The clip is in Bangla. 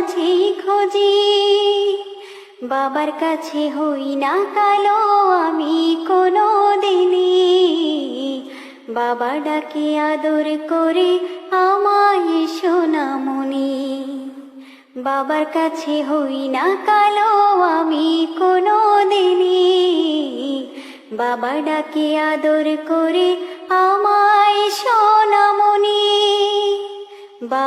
তোমার মাঝে খুঁজি, বাবার কাছে হই না কালো আমি কোনো দিনই বাবা ডাকে আদর করে আমায় সোনামণি, বাবার কাছে হই না কালো আমি কোনো দিনই বাবা ডাকে আদর করে আমায়